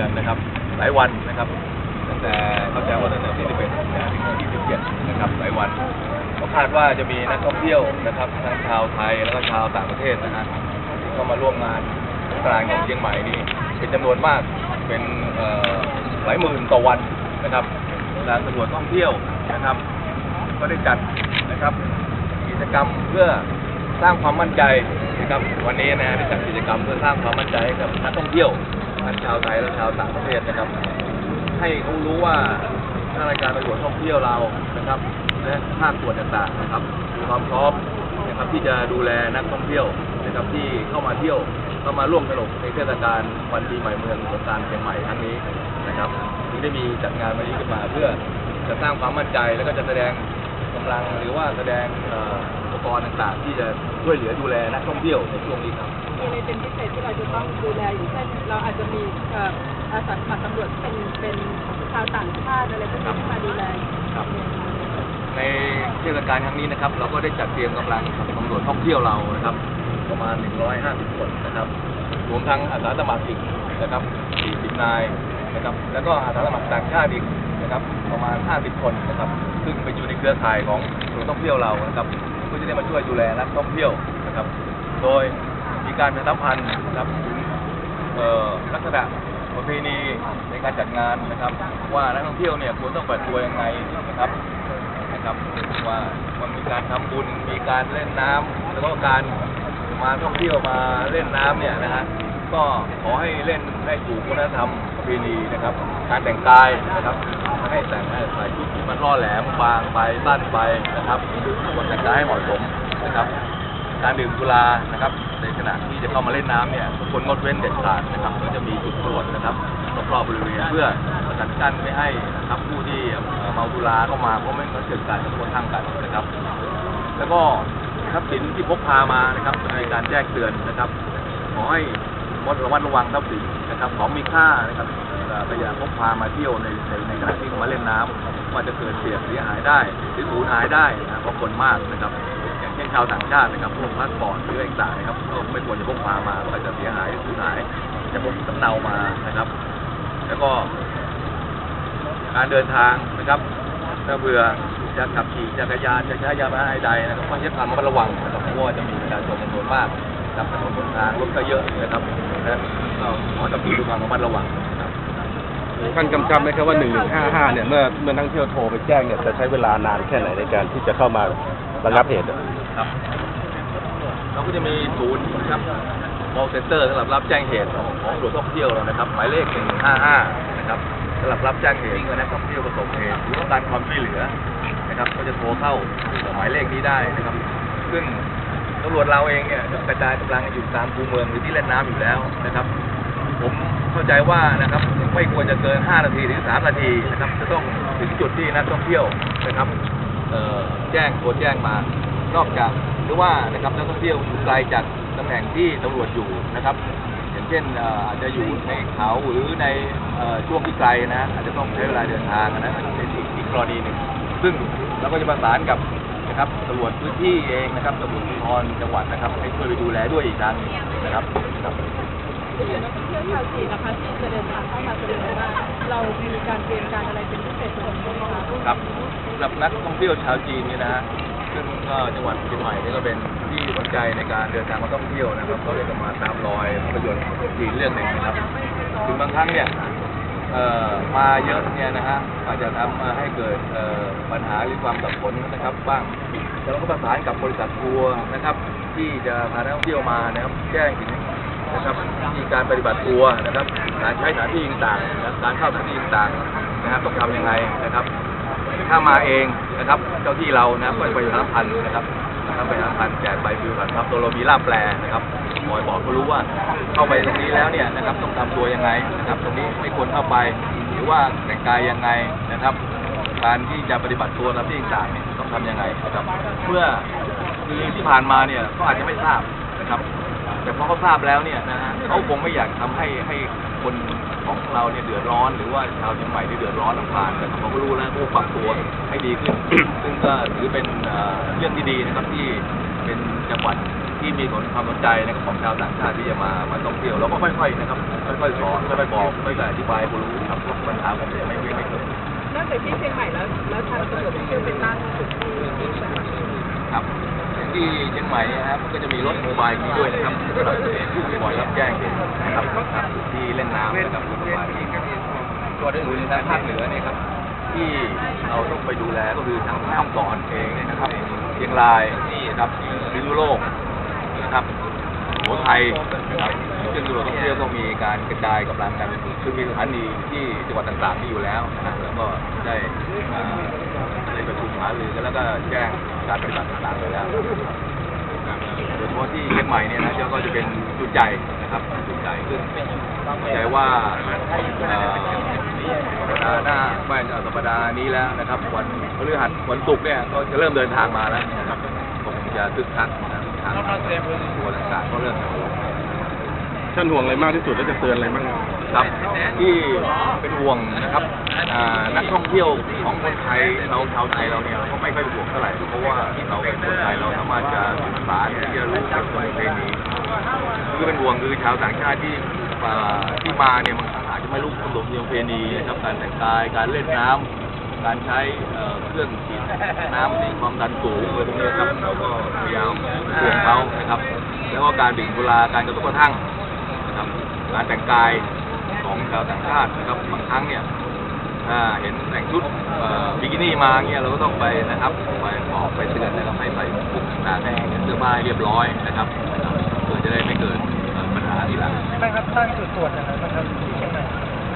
กันนะครับ หลายวันนะครับ ตั้งแต่เข้าใจว่าตั้งแต่ที่11ถึงที่17นะครับ หลายวันก็คาดว่าจะมีนักท่องเที่ยวนะครับทั้งชาวไทยแล้วก็ชาวต่างประเทศนะฮะที่เข้ามาร่วมงานงกรานของเชียงใหม่นี่เป็นจำนวนมากเป็นหลายหมื่นต่อวันนะครับทางตำรวจท่องเที่ยวนะครับ ก็ได้จัดนะครับ กิจกรรมเพื่อสร้างความมั่นใจนะครับวันนี้นะได้จัดกิจกรรมเพื่อสร้างความมั่นใจให้กับนักท่องเที่ยว ทั้งชาวไทยและชาวต่างประเทศนะครับ ให้เขารู้ว่าทางรายการตำรวจท่องเที่ยวเรานะครับ และภาคส่วนต่างๆนะครับมีความพร้อมนะครับที่จะดูแลนักท่องเที่ยวนะครับที่เข้ามาเที่ยวเข้ามาร่วมสนุกในเทศกาลวันปีใหม่เมืองสงกานต์เชียงใหม่ครั้งนี้นะครับที่ได้มีจัดงานวันนี้ขึ้นมาเพื่อจะสร้างความมั่นใจแล้วก็จะแสดงกำลังหรือว่าแสดงเอ่อ กรณ์ต่างๆ ที่จะช่วยเหลือดูแลนักท่องเที่ยวในช่วงนี้ครับมีอะไรเป็นพิเศษที่เราจะต้องดูแลอยู่เช่นเราอาจจะมีเอ่ออาสาสมัครตำรวจเป็นเป็นชาวต่างชาติอะไรพวกนี้ที่มาดูแลครับในเทศกาลครั้งนี้นะครับ เราก็ได้จัดเตรียมกำลังกับตำรวจท่องเที่ยวเรานะครับ ประมาณ 150 คนนะครับรวมทั้งอาสาสมัครอีกนะครับ 40 นายนะครับ แล้วก็อาสาสมัครต่างชาติอีกนะครับ ประมาณ 50 คนนะครับ ซึ่งไปอยู่ในเครือข่ายของตำรวจท่องเที่ยวเรานะครับ จะได้มาช่วยดูแลนักท่องเที่ยวนะครับ โดยมีการประชาสัมพันธ์นะครับลักษณะประเพณีในการจัดงานนะครับ ว่านักท่องเที่ยวเนี่ยควรต้องปฏิบัติตัวยังไงนะครับนะครับว่ามันมีการทำบุญมีการเล่นน้ำแล้วก็การมาท่องเที่ยวมาเล่นน้ำเนี่ยนะฮะก็ขอให้เล่นได้ถูกวัฒนธรรมประเพณีนะครับ การแต่งกายนะครับ ให้แต่งให้ใส่ชุดที่มันล่อแหลมบางไปสั้นไปนะครับควรแต่งกายให้เหมาะสมนะครับ การดื่มสุรานะครับ ในขณะที่จะเข้ามาเล่นน้ำเนี่ยคนงดเว้นเด็ดขาดนะครับก็จะมีจุดตรวจนะครับรอบๆบริเวณเพื่อสกัดกั้นไม่ให้นะครับผู้ที่เอ่อเมาสุราเข้ามาเพราะไม่งั้นเกิดการกระทบกระทั่งกันนะครับ แล้วก็ทรัพย์สินที่พกพามานะครับในการแจ้งเตือนนะครับ ขอให้ ระมัดระวังทรัพย์สินนะครับของมีค่านะครับเอ่อก็อย่าพกพามาเที่ยวในในในขณะที่มาเล่นน้ำว่าจะเกิดเสียเสียหายได้หรือสูญหายได้นะเพราะคนมากนะครับอย่างเช่นชาวต่างชาตินะครับพวกพาสปอร์ตหรืออะไรต่างๆนะครับก็ไม่ควรจะพกพามาก็อาจจะเสียหายสูญหายจะพกสำเนามานะครับ แล้วก็ การเดินทางนะครับถ้าเผื่อจะขับขี่จักรยานจะใช้ยานพาใดนะครับก็ใช้ความระมัดระวังนะครับเพราะว่าจะมีประชาชนจำนวนมาก นะครับถนนบนทางรถก็เยอะนะครับนะก็ขอจับขี่ด้วยความระมัดระวังนะครับ ท่านกำชับไหมครับว่า 1155 เนี่ย เมื่อเมื่อนักท่องเที่ยวโทรไปแจ้งเนี่ย จะใช้เวลานานแค่ไหนในการที่จะเข้ามาระงับเหตุอะครับเราก็จะมีศูนย์นะครับ call center สำหรับรับแจ้งเหตุของของตรวจท่องเที่ยวเรานะครับ หมายเลข 155 นะครับสำหรับรับแจ้งเหตุเมื่อนักท่องเที่ยวประสบเหตุหรือต้องการความช่วยเหลือนะครับ ก็จะโทรเข้าหมายเลขนี้ได้นะครับ ซึ่ง ตำรวจเราเองเนี่ยกระจายกำลังอยู่ตามคูเมืองหรือที่เล่นน้ำอยู่แล้วนะครับ ผมเข้าใจว่านะครับไม่ควรจะเกิน 5 นาทีถึง 3 นาทีนะครับ จะต้องถึงจุดที่นักท่องเที่ยวนะครับแจ้งโทรแจ้งมานอกจากหรือว่านะครับนักท่องเที่ยวอยู่ไกลจากตำแหน่งที่ตำรวจอยู่นะครับอย่างเช่นอาจจะอยู่ในเขาหรือในเอ่อช่วงที่ไกลนะอาจจะต้องใช้เวลาเดินทางนะเป็นอีกกรณีหนึ่งซึ่งเราก็จะประสานกับ นะครับตำรวจพื้นที่เองนะครับตำรวจภูธรจังหวัดนะครับให้ช่วยไปดูแลด้วยอีกครั้งหนึ่งนะครับครับอย่างนักท่องเที่ยวชาวจีนนะคะที่จะเดินทางเข้ามาแสดงว่าเรามีการเตรียมการอะไรเป็นพิเศษสำหรับพวกเราครับสำหรับนักท่องเที่ยวชาวจีนเนี่ยนะฮะซึ่งก็จังหวัดเชียงใหม่นี่ก็เป็นที่สนใจในการเดินทางมาท่องเที่ยวนะครับ ก็เลยจะมาตามรอยภาพยนตร์จีนเรื่องหนึ่งนะครับถึงบางครั้งเนี่ยเอ่อ มาเยอะเนี่ยนะฮะอาจจะทำมาให้เกิดปัญหาหรือความสับสนนะครับบ้างแต่เราก็ประสานกับบริษัททัวร์นะครับ ที่จะพานักท่องเที่ยวมานะครับแจ้งถึงนะครับมีการปฏิบัติทัวร์นะครับการใช้สถานที่ต่างๆการเข้าสถานที่ต่างๆนะครับต้องทำยังไงนะครับ ถ้ามาเองนะครับเจ้าที่เรานะครับก็ไปประชาสัมพันธ์นะครับ ครับไปประชาสัมพันแจกใบปลิวผ่านครับตัวเรามีล่ามแปลนะครับคอยบอกเขารู้ว่าเข้าไปตรงนี้แล้วเนี่ยนะครับต้องทำตัวยังไงนะครับ ตรงนี้ไม่ควรเข้าไป หรือว่าแต่งกายยังไงนะครับ การที่จะปฏิบัติตัวตามที่ต่างๆเนี่ยต้องทำยังไงนะครับเมื่อคือที่ผ่านมาเนี่ยก็อาจจะไม่ทราบนะครับ แต่พอเขาทราบแล้วเนี่ยนะฮะเขาคงไม่อยากทำให้ให้คนของเราเนี่ยเดือดร้อน หรือว่าชาวเชียงใหม่ที่เดือดร้อนลำพานแต่เขาก็รู้แล้วเขาปรับตัวให้ดีขึ้น ซึ่งก็ถือเป็นเอ่อเรื่องที่ดีนะครับที่เป็นจังหวัดที่ที่มีสนความสนใจนะครับของชาวต่างชาติที่จะมามาท่องเที่ยวเราก็ค่อยๆนะครับค่อยๆสอนค่อยๆบอกค่อยๆอธิบายให้เขารู้ครับว่าปัญหาผมจะไม่ไม่ไม่เกิดนอกจากที่เชียงใหม่แล้วแล้วทางตำรวจเที่ยวไปตั้งจุดที่ที่เชียงใหม่ครับอย่าง ที่เชียงใหม่เนยนะครับก็จะมีรถโมบายมีด้วยนะครับสำหรับคอยรับแจ้งเหตุนะครับครับที่เล่นน้ำนะครับรถโมบายตัวอื่นทางภาคเหนือเนี่ยครับ ที่เราต้องไปดูแลก็คือทางแม่ฮ่องสอนเองเนี่ยนะครับเชียงรายนี่นะครับพิษณุโลกนะครับหัวไทยนะครับซึ่งตำรวจท่องเที่ยวก็มีการกระจายกำลังกันคือมีสถานีที่จังหวัดต่างๆที่อยู่แล้วนะแล้วก็ได้อ่าได้ประชุมหารือกันแล้วก็แจ้ง การปฏิบัติต่างๆไปแล้วโดยเฉพาะที่เชียงใหม่เนี่ยนะก็จะเป็นจุดใหญ่นะครับจุดใหญ่ซึ่งเข้าใจว่าเอ่อสัปดาห์หน้าไม่สัปดาห์นี้แล้วนะครับ วันพฤหัสวันศุกร์เนี่ยก็จะเริ่มเดินทางมาแล้วนะครับคงจะตึกทักนะทางตัวต่างๆก็เริ่มลง ท่านห่วงอะไรมากที่สุดแล้วจะเตือนอะไรบ้างครับ ครับที่เป็นห่วงนะครับอ่านักท่องเที่ยวของคนไทยเราชาวไทยเราเนี่ยเราก็ไม่ค่อยห่วงเท่าไหร่เพราะว่าเราเป็นคนไทยเราสามารถจะศึกษาที่จะรู้จักประเพณีคือเป็นห่วงคือชาวต่างชาติที่อ่าที่มาเนี่ยบางครั้งอาจจะไม่รู้ขนมเนียมประเพณีนะครับการแต่งกายการเล่นน้ำการใช้เอ่อเครื่องฉีดน้ำที่ความดันสูงอะไรพวกนี้ครับเราก็พยายามเตือนเขานะครับ แล้วก็การดื่มสุราการกระทบกระทั่ง รับการแต่งกายของชาวต่างชาตินะครับบางครั้งเนี่ยถ้าเห็นแต่งชุดเอ่อบิกินี่มาเงี้ยเราก็ต้องไปนะครับไปบอกไปเตือนนะครับให้ใส่ชุดต่างๆให้เสื้อผ้าให้เรียบร้อยนะครับนะครับเพื่อจะได้ไม่เกิดเอ่อปัญหาทีหลังไม่ครับตั้งจุดตรวจอะไรบ้างครับที่เชียงใหม่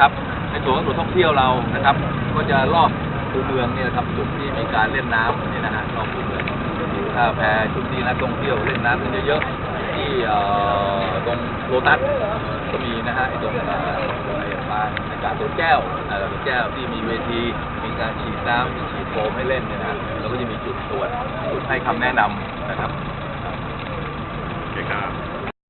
ครับในส่วนของตรวจท่องเที่ยวเรานะครับ ก็จะรอบคูเมืองเนี่ยนะครับจุดที่มีการเล่นน้ำเนี่ยนะฮะรอบคูเมืองถ้าแพจุดที่นักท่องเที่ยวเล่นน้ำกันเยอะๆที่เอ่อ ตรงโลตัสก็มีนะฮะไอตรงเอ่อไอ้ปางในการตัวแก้วตัวแก้วที่มีเวที มีการฉีดน้ำมีฉีดโฟมให้เล่นเนี่ยนะแล้วก็จะมีจุดตรวจจุดให้คำแนะนำนะครับ